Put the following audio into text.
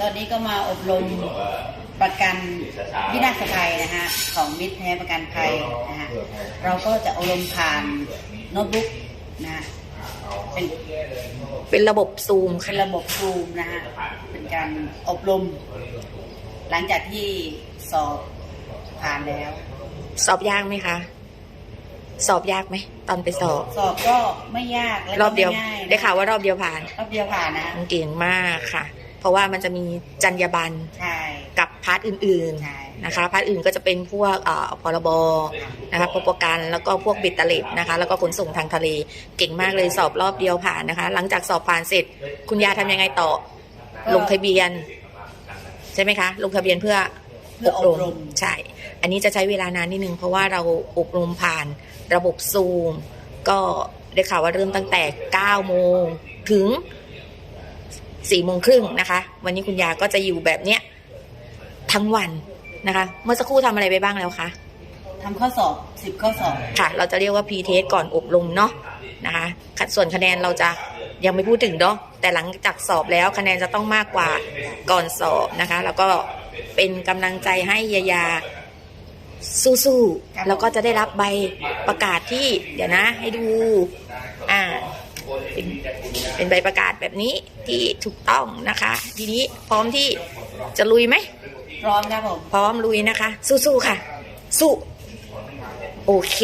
ตอนนี้ก็มาอบรมประกันวินาศภัยนะฮะของมิตรแท้ประกันภัยนะฮะเราก็จะอบรมผ่านโน้ตบุ๊กนะฮะเป็นเป็นระบบซูมเป็ค่ะนระบบซูมนะฮะเป็นการอบรม หลังจากที่สอบผ่านแล้ว สอบยากไหมคะ สอบยากไหมตอนไปสอบ สอบก็ไม่ยากและรอบเดียวก็ม่ง่ายนะได้ข่าวว่ารอบเดียวผ่าน รอบเดียวผ่านนะเก่งมากค่ะเพ ราะว่ามันจะมีจรรยาบรรณใช่ กับพาร์ทอื่นใช่ ๆนะคะพาร์ทอื่นก็จะเป็นพวกเอ่อพรบนะคะพวกประกันแล้วก็พวกบิดเตล็ดนะคะ แล้วก็ขนส่งทางทะเลเก่งมากเลยสอบรอบเดียวผ่านนะคะ หลังจากสอบผ่านเสร็จ คุณยาทำยังไงต่อ ลงทะเบียน ใช่ไหมคะ ลงทะเบียนเพื่อเพื่ออบรม ใช่ อันนี้จะใช้เวลานานนิดนึงเพราะว่าเราอบรมผ่านระบบซูม ก็ได้ข่าวว่าเริ่มตั้งแต่ 9 โมงถึง 4โมงครึ่งนะคะ วันนี้คุณยาก็จะอยู่แบบเนี้ยทั้งวันนะคะ เมื่อสักครู่ทำอะไรไปบ้างแล้วคะทำข้อสอบสิบข้อสอบค่ะ เราจะเรียกว่า pre test ก่อนอบรมเนาะนะคะค่ะส่วนคะแนนเราจะยังไม่พูดถึงเนาะแต่หลังจากสอบแล้วคะแนนจะต้องมากกว่าก่อนสอบนะคะ แล้วก็เป็นกำลังใจให้ยายาสู้ครับๆแล้วก็จะได้รับใบประกาศที่ เดี๋ยวนะ ให้ดู อ่า เป็นเป็นใบประกาศแบบนี้ที่ถูกต้องนะคะ ทีนี้พร้อมที่จะลุยไหม พร้อมครับผม พร้อมลุยนะคะ สู้ๆค่ะ สู้ โอเค